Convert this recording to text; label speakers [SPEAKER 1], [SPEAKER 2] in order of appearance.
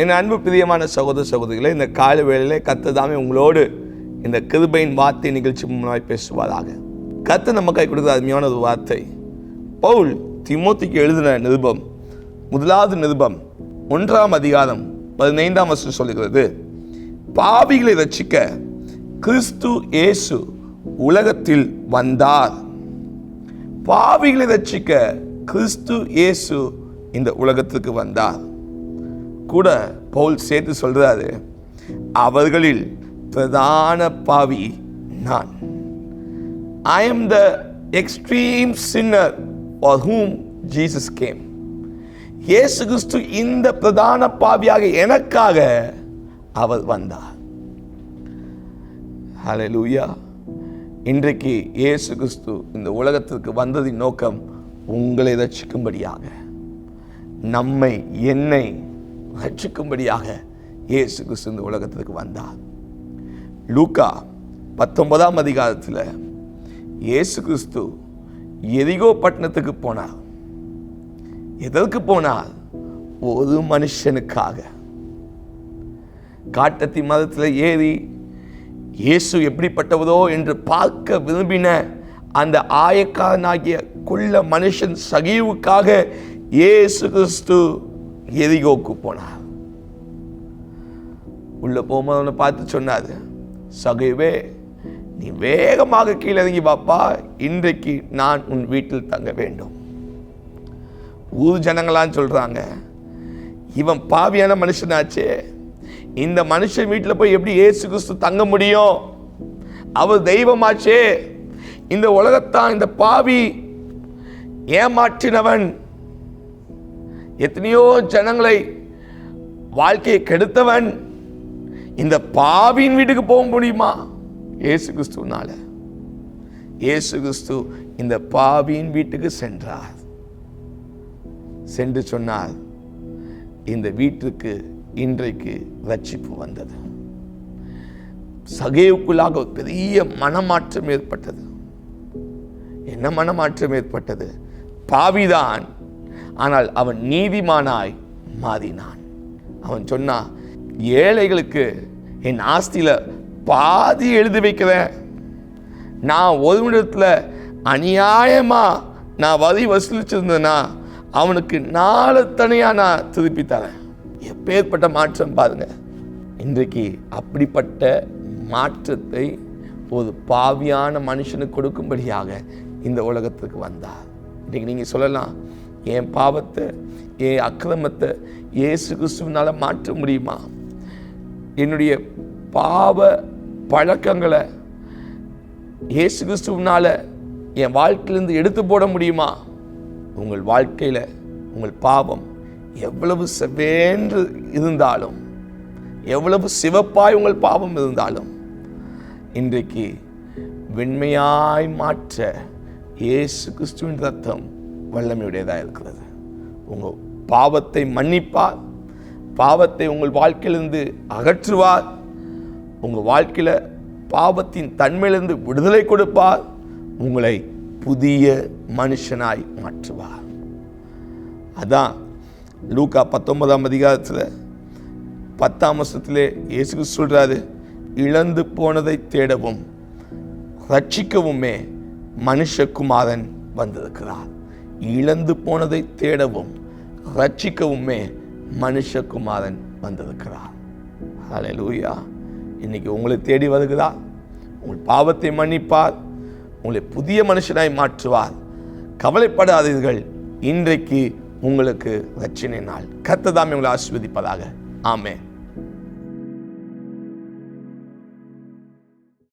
[SPEAKER 1] என் அன்பு பிரியமான சகோதர சகோதரிகளை இந்த கால வேளையிலே கத்ததாமே உங்களோடு இந்த கிருபையின் வார்த்தை நிகழ்ச்சி மூலமாய் பேசுவாராக. கத்து நம்ம கை கொடுக்குற அருமையான ஒரு வார்த்தை. பவுல் திமுத்திக்கு எழுதின நிருபம் முதலாவது நிருபம் ஒன்றாம் அதிகாரம் பதினைந்தாம் வருஷம் சொல்லுகிறது. பாவிகளை ரட்சிக்க கிறிஸ்து இயேசு உலகத்தில் வந்தார். பாவிகளை ரட்சிக்க கிறிஸ்து இயேசு இந்த உலகத்துக்கு வந்தார். கூட பவுல் சேர்த்து சொல்கிறாரு அவர்களில் பிரதான பாவி நான். I am the extreme sinner for whom Jesus came இயேசு கிறிஸ்து இந்த பிரதான பாவியாக எனக்காக அவர் வந்தார். ஹalleluya இன்றைக்கு இயேசு கிறிஸ்து இந்த உலகத்திற்கு வந்ததின் நோக்கம் உங்களை ரட்சிக்கும்படியாக. நம்மை என்னை ரட்சிக்கும்படியாக இயேசு கிறிஸ்து இந்த உலகத்திற்கு வந்தார். லூக்கா பத்தொன்பதாம் அதிகாரத்தில் இயேசு கிறிஸ்து எரிகோ பட்டணத்துக்கு போனார். எதற்கு போனால் ஒரு மனுஷனுக்காக. காட்டத்தி மதத்தில் ஏறி இயேசு எப்படிப்பட்டவதோ என்று பார்க்க விரும்பின அந்த ஆயக்காரனாகிய குள்ள மனுஷன் சகிவுக்காக இயேசு கிறிஸ்து எரிகோக்கு போனா. உள்ள போகும்போது அவனை பார்த்து சொன்னார் சகைவே நீ வேகமாக கீழே இறங்கி பாப்பா இன்றைக்கு நான் உன் வீட்டில் தங்க வேண்டும். ஊர் ஜனங்களான்னு சொல்றாங்க இவன் பாவியான மனுஷனாச்சே. இந்த மனுஷன் வீட்டில் போய் எப்படி ஏசு கிறிஸ்து தங்க முடியும்? அவர் தெய்வமாச்சே. இந்த உலகத்தான் இந்த பாவி ஏமாற்றினவன். எத்தனையோ ஜனங்களை வாழ்க்கையை கெடுத்தவன் இந்த பாவியின் வீட்டுக்கு போக முடியுமா? ஏசு கிறிஸ்துனால இயேசு கிறிஸ்து இந்த பாவியின் வீட்டுக்கு சென்றார். சென்று சொன்னார் இந்த வீட்டுக்கு இன்றைக்கு ரட்சிப்பு வந்தது. சகைவுக்குள்ளாக ஒரு பெரிய மனமாற்றம் ஏற்பட்டது. என்ன மனமாற்றம் ஏற்பட்டது? பாவிதான் ஆனால் அவன் நீதிமானாய் மாறினான். அவன் சொன்னான் ஏழைகளுக்கு என் ஆஸ்தியில் பாதி எழுதி வைக்கிறேன். நான் ஒரு நிமிடத்தில் அநியாயமாக நான் வரி வசூலிச்சிருந்தேன்னா அவனுக்கு நாலு தனியாக நான் திருப்பி தரேன். எப்பேற்பட்ட மாற்றம் பாருங்க. இன்றைக்கு அப்படிப்பட்ட மாற்றத்தை ஒரு பாவியான மனுஷனுக்கு கொடுக்கும்படியாக இந்த உலகத்துக்கு வந்தார். இன்றைக்கு நீங்கள் சொல்லலாம் என் பாவத்தை என் அக்கிரமத்தை இயேசு கிறிஸ்துவனால் மாற்ற முடியுமா? என்னுடைய பாவ பழக்கங்களை இயேசு கிறிஸ்துவனால் என் வாழ்க்கையிலேருந்து எடுத்து போட முடியுமா? உங்கள் வாழ்க்கையில் உங்கள் பாவம் எவ்வளவு செவ்வேன்று இருந்தாலும் எவ்வளவு சிவப்பாய் உங்கள் பாவம் இருந்தாலும் இன்றைக்கு வெண்மையாய் மாற்ற இயேசு கிறிஸ்துவின் ரத்தம் வல்லமையுடையதாக இருக்கிறது. உங்கள் பாவத்தை மன்னிப்பார். பாவத்தை உங்கள் வாழ்க்கையிலிருந்து அகற்றுவார். உங்கள் வாழ்க்கையில் பாவத்தின் தன்மையிலிருந்து விடுதலை கொடுப்பார். உங்களை புதிய மனுஷனாய் மாற்றுவார். அதான் லூக்கா பத்தொன்பதாம் அதிகாரத்தில் பத்தாம் வருஷத்திலே இயேசு சொல்கிறாரு இழந்து போனதை தேடவும் ரட்சிக்கவுமே மனுஷகுமாரன் வந்திருக்கிறார். இழந்து போனதை தேடவும் ரட்சிக்கவுமே மனுஷகுமாரன் வந்திருக்கிறார். ஹalleluya இன்னைக்கு உங்களை தேடி வருகிறா. உங்கள் பாவத்தை மன்னிப்பார். உங்களை புதிய மனுஷனாய் மாற்றுவார். கவலைப்படாதீர்கள். இன்றைக்கு உங்களுக்கு ரட்சணை நாள். கத்ததாமே உங்களை ஆஸ்வதிப்பதாக ஆமே